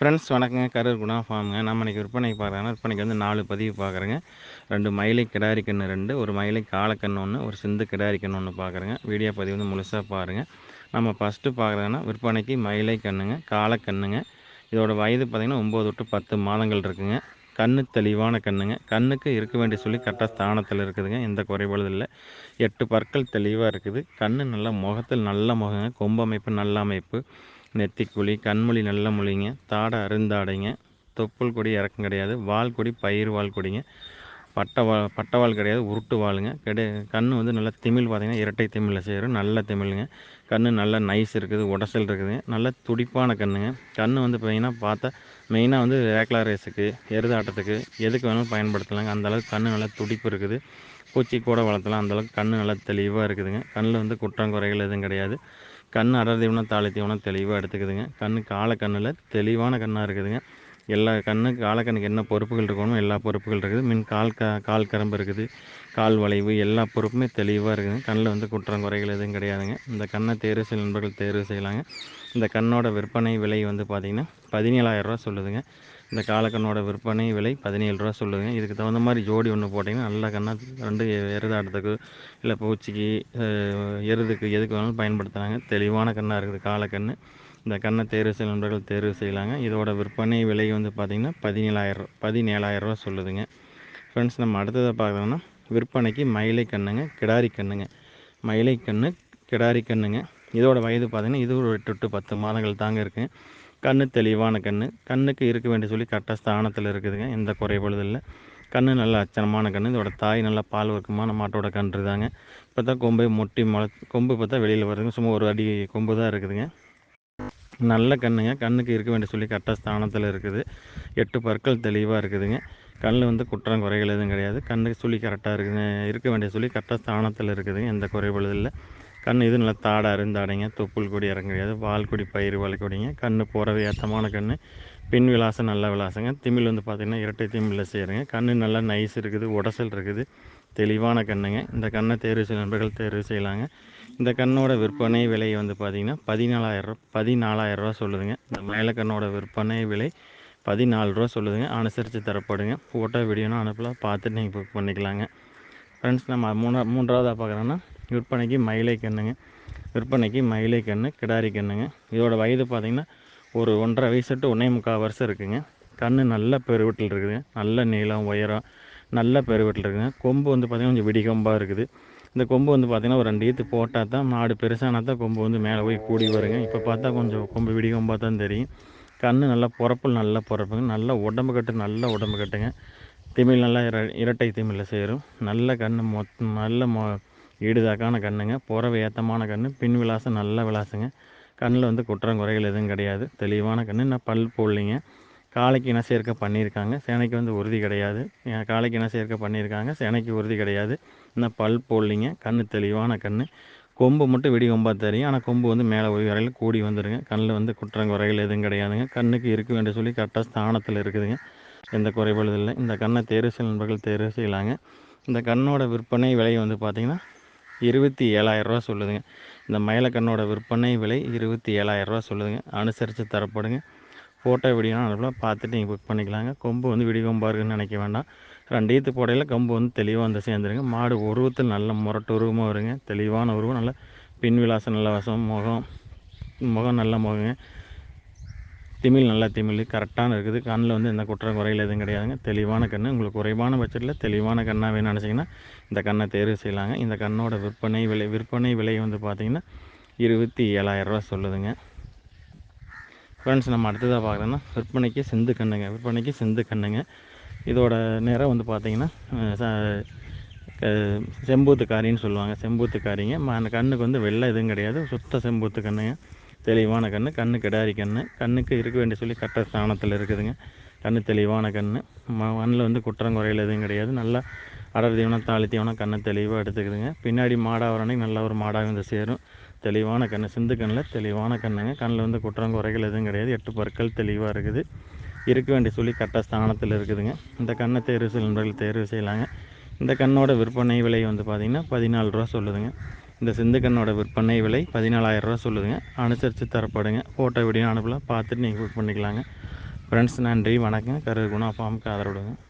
Friends வணக்கங்க. கரூர் குணா ஃபார்முங்க நம்ம இன்றைக்கி விற்பனைக்கு பார்க்குறோன்னா விற்பனைக்கு வந்து நாலு பதிவு பார்க்குறேங்க. ரெண்டு மயிலை கிடாரி கன்று ரெண்டு ஒரு மயிலை காலக்கன்று ஒன்று ஒரு சிந்து கிடாரி கன்று ஒன்று பார்க்குறேங்க. வீடியோ பதிவு வந்து முழுசாக பாருங்கள் நம்ம ஃபஸ்ட்டு பார்க்குறதுனா விற்பனைக்கு மயிலை கண்ணுங்க காலக்கண்ணுங்க இதோட வயது பார்த்திங்கன்னா ஒம்பது டு பத்து மாதங்கள் இருக்குங்க. கண்ணு தெளிவான கண்ணுங்க. கண்ணுக்கு இருக்க வேண்டிய சொல்லி கரெக்டாக ஸ்தானத்தில் இருக்குதுங்க. எந்த குறைபாடு இல்லை. எட்டு பற்கள் தெளிவாக இருக்குது. கண்ணு நல்லா முகத்தில் நல்ல முகங்க. கொம்பு அமைப்பு நல்ல அமைப்பு. நெத்திக்குழி கண்மொழி நல்ல மொழிங்க. தாடை அருந்தாடைங்க. தொப்புள் கொடி இறக்கம் கிடையாது. வால் கொடி பயிர் வால் கொடிங்க. பட்டை வா பட்டவால் கிடையாது. உருட்டு வாளுங்க. கிடை கண் வந்து நல்லா திமிழ் பார்த்திங்கன்னா இரட்டை திமிழில் சேரும். நல்ல திமிழுங்க கண் நல்ல நைஸ் இருக்குது. உடசல் இருக்குதுங்க. நல்ல துடிப்பான கண்ணுங்க. கண் வந்து பார்த்திங்கன்னா பார்த்தா மெயினாக வந்து ரேக்லா ரேஸுக்கு எருதாட்டத்துக்கு எதுக்கு வேணாலும் பயன்படுத்தலாங்க. அந்தளவுக்கு கண் நல்லா துடிப்பு இருக்குது. பூச்சி கூட வளர்த்தலாம். அந்தளவுக்கு கண் நல்லா தெளிவாக இருக்குதுங்க. கண்ணில் வந்து குற்றங்குறைகள் எதுவும் கிடையாது. கண் அடர் தீவனம் தாழை தீவனம் தெளிவாக எடுத்துக்குதுங்க. கண் காலை கண்ணில் தெளிவான கண்ணாக இருக்குதுங்க. எல்லா கண்ணுக்கு காலக்கண்ணுக்கு என்ன பொறுப்புகள் இருக்கணும் எல்லா பொறுப்புகள் இருக்குது. மின் கால் க கால் கரம்பு இருக்குது. கால் வளைவு எல்லா பொறுப்புமே தெளிவாக இருக்குதுங்க கண்ணில் வந்து குற்றம் குறைகள் எதுவும் கிடையாதுங்க. இந்த கண்ணை தேர்வு செய்ய நண்பர்கள் தேர்வு செய்யலாங்க. இந்த கண்ணோட விற்பனை விலை வந்து பார்த்திங்கன்னா பதினேழாயிரரூவா சொல்லுதுங்க. இந்த காலக்கண்ணோட விற்பனை விலை பதினேழு ரூபா சொல்லுதுங்க. இதுக்கு தகுந்த மாதிரி ஜோடி ஒன்று போட்டிங்கன்னா நல்ல கண்ணாக ரெண்டு எருதாட்டத்துக்கு இல்லை பூச்சிக்கு எருதுக்கு எதுக்கு வேணாலும் பயன்படுத்துகிறாங்க தெளிவான கண்ணாக இருக்குது காலக்கண்ணு இந்த கண்ணை தேர்வு செய்ய நண்பர்கள் தேர்வு செய்யலாங்க. இதோட விற்பனை விலை வந்து பார்த்திங்கன்னா பதினேழாயிரம் பதினேழாயிரரூவா சொல்லுதுங்க. ஃப்ரெண்ட்ஸ் நம்ம அடுத்ததை பார்க்கணும்னா விற்பனைக்கு மயிலை கண்ணுங்க கிடாரி கண்ணுங்க. மயிலை கண்ணு கிடாரி கண்ணுங்க. இதோட வயது பார்த்திங்கன்னா இது ஒரு எட்டு டு பத்து மாதங்கள் தாங்க இருக்குங்க கண்ணு தெளிவான கண்ணு. கண்ணுக்கு இருக்க வேண்டிய சொல்லி கரெக்டாக ஸ்தானத்தில் இருக்குதுங்க. எந்த குறைபாடு இல்லை. கண்ணு நல்ல அச்சனமான கண்ணு. இதோட தாய் நல்லா பால் வர்க்கமான மாட்டோட கன்று தாங்க இப்போ தான் கொம்பை மொட்டி முளை கொம்பு பார்த்தா வெளியில் வருதுங்க. சும்மா ஒரு அடி கொம்பு தான் இருக்குதுங்க. நல்ல கண்ணுங்க. கண்ணுக்கு இருக்க வேண்டிய சொல்லி கரெக்டாக ஸ்தானத்தில் இருக்குது. எட்டு பற்கள் தெளிவாக இருக்குதுங்க. கண்ணில் வந்து குற்றம் குறைகள் எதுவும் கிடையாது. கண்ணுக்கு சொல்லி கரெக்டாக இருக்குதுங்க. இருக்க வேண்டிய சொல்லி கரெக்டாக ஸ்தானத்தில் இருக்குதுங்க எந்த குறைபாடு இல்லை. கண் இது நல்லா தாடை அருந்தாடைங்க. தொப்புள் கொடி இறங்க கிடையாது வால்கொடி பயிர் வால்கொடிங்க கண் போகிறவே ஏற்றமான கண் பின் விலாசம் நல்ல விலாசங்க. திமிழ் வந்து பார்த்திங்கன்னா இரட்டை திமிழில் சேருங்க கண் நல்லா நைஸ் இருக்குது. உடசல் இருக்குது. தெளிவான கண்ணுங்க. இந்த கண்ணை தேர்வு செய்ய நண்பர்கள் தேர்வு செய்யலாங்க. இந்த கண்ணோட விற்பனை விலை வந்து பார்த்திங்கன்னா பதினாலாயிரம் பதினாலாயிரரூவா சொல்லுதுங்க. இந்த மேலே கண்ணோட விற்பனை விலை பதினாலு ரூபா சொல்லுதுங்க. அனுசரித்து தரப்படுங்க. ஃபோட்டோ வீடியோனா அனுப்பலாம். பார்த்துட்டு நீங்கள் புக் பண்ணிக்கலாங்க. ஃப்ரெண்ட்ஸ் நம்ம மூணா மூன்றாவதாக பார்க்குறோன்னா விற்பனைக்கு மயிலை கண்ணுங்க. விற்பனைக்கு மயிலை கன்று கிடாரி கண்ணுங்க. இதோட வயது பார்த்திங்கன்னா ஒரு ஒன்றரை வயசு டு ஒன்றே முக்கால் வருஷம் இருக்குதுங்க கண் நல்ல பெருவட்டில் இருக்குதுங்க. நல்ல நீளம் உயரம் நல்ல பெருவெட்டில் இருக்குதுங்க கொம்பு வந்து பார்த்திங்கன்னா கொஞ்சம் விடி கொம்பாக இருக்குது. இந்த கொம்பு வந்து பார்த்திங்கன்னா ஒரு ரெண்டு ஈத்து போட்டால் தான் மாடு பெருசானா தான் கொம்பு வந்து மேலே போய் கூடி வருங்க. இப்போ பார்த்தா கொஞ்சம் கொம்பு விடி கொம்பாக தான் தெரியும். கண் நல்லா பிறப்பில் நல்லா பிறப்புங்க. நல்லா உடம்பு கட்டு நல்ல உடம்பு கட்டுங்க. திமிழ் நல்லா இரட்டை திமிழில் சேரும். நல்ல கண் மொத் நல்ல மொ ஈடுதாக்கான கண்ணுங்க. புறவு ஏத்தமான கண் பின் விலாசம் நல்ல விலாசங்க கண்ணில் வந்து குற்றம் குறைகள் எதுவும் கிடையாது. தெளிவான கண் நான் பல் போடலிங்க. காளைக்கு இன சேர்க்கை பண்ணியிருக்காங்க. சேனைக்கு வந்து உறுதி கிடையாது. காளைக்கு இன சேர்க்கை பண்ணியிருக்காங்க. சேனைக்கு உறுதி கிடையாது. இன்னும் பல் போடலிங்க. கண் தெளிவான கண் கொம்பு மட்டும் வெடி கொம்பாக தெரியும். ஆனால் கொம்பு வந்து மேலே ஒரு வரையில் கூடி வந்துடுங்க கண்ணில் வந்து குற்றங்க குறைகள் எதுவும் கிடையாதுங்க. கண்ணுக்கு இருக்க வேண்டிய சொல்லி கரெக்டாக ஸ்தானத்தில் இருக்குதுங்க. எந்த குறைபாடு இல்லை. இந்த கண்ணை தேர்வு செய்ய நண்பர்கள் தேர்வு செய்யலாங்க. இந்த கண்ணோட விற்பனை விலை வந்து பார்த்திங்கன்னா இருபத்தி ஏழாயிரரூவா சொல்லுதுங்க. இந்த மயிலக்கண்ணோட விற்பனை விலை இருபத்தி ஏழாயிரரூவா சொல்லுதுங்க. அனுசரித்து தரப்படுங்க. ஃபோட்டோ வீடியோ நல்லா பார்த்துட்டு நீங்கள் புக் பண்ணிக்கலாங்க. கொம்பு வந்து விடி கொம்பாக இருக்குன்னு நினைக்க வேண்டாம். ரெண்டு ஈத்து போடையில் கொம்பு வந்து தெளிவாக வந்து சேர்ந்துருங்க. மாடு உருவத்தில் நல்ல முரட்டு உருவமாக வருங்க. தெளிவான உருவம் நல்ல பின் விலாசம் நல்ல வசம் முகம் முகம் நல்ல முகங்க. திமிழ் நல்லா திமிழ் கரெக்டான இருக்குது. கண்ணில் வந்து எந்த குற்றம் குறையில் எதுவும் கிடையாதுங்க. தெளிவான கண் உங்களுக்கு குறைவான பட்சத்தில் தெளிவான கண்ணாக வேணும்னு நினச்சிங்கன்னா இந்த கண்ணை தேர்வு செய்யலாங்க. இந்த கண்ணோட விற்பனை விலை விற்பனை விலை வந்து பார்த்திங்கன்னா இருபத்தி ஏழாயிரரூவா சொல்லுதுங்க. ஃப்ரெண்ட்ஸ் நம்ம அடுத்ததாக பார்க்குறோன்னா விற்பனைக்கு செந்து கண்ணுங்க. விற்பனைக்கு செந்து கண்ணுங்க. இதோட நிறம் வந்து பார்த்திங்கன்னா செம்பூத்துக்காரின்னு சொல்லுவாங்க. செம்பூத்துக்காரிங்க. அந்த கண்ணுக்கு வந்து வெள்ளை எதுவும் கிடையாது. சுத்த செம்பூத்து கண்ணுங்க. தெளிவான கண் கண்ணு கிடாரி கண் கண்ணுக்கு இருக்க வேண்டிய சொல்லி கட்ட ஸ்தானத்தில் இருக்குதுங்க. கண் தெளிவான கண் மண்ணில் வந்து குற்றம் குறையில் எதுவும் கிடையாது. நல்லா அடர் தீவனம் தாளி தீவனம் கண்ணை தெளிவாக எடுத்துக்குதுங்க. பின்னாடி மாடாக வரணைக்கு நல்ல ஒரு மாடாக வந்து சேரும். தெளிவான கண் சிந்து கண்ணில் தெளிவான கண்ணுங்க. கண்ணில் வந்து குற்றம் குறைகள் எதுவும் கிடையாது. எட்டு பற்கள் தெளிவாக இருக்குது. இருக்க வேண்டிய சொல்லி கரெக்டாக ஸ்தானத்தில் இருக்குதுங்க. இந்த கண்ணை தேர்வு செய்ய தேர்வு செய்யலாங்க. இந்த கண்ணோட விற்பனை விலை வந்து பார்த்திங்கன்னா பதினாலு ரூபா சொல்லுதுங்க. இந்த சிந்துக்கண்ணோட விற்பனை விலை பதினாலாயிரம் ரூபா சொல்லுதுங்க. அனுசரித்து தரப்படுங்க. ஃபோட்டோ வீடியோ அனுப்பலாம். பார்த்துட்டு நீங்கள் புக் பண்ணிக்கலாங்க. ஃப்ரெண்ட்ஸ் நன்றி. வணக்கம் கருகுணா குணா ஃபார்முக்கு ஆதரவு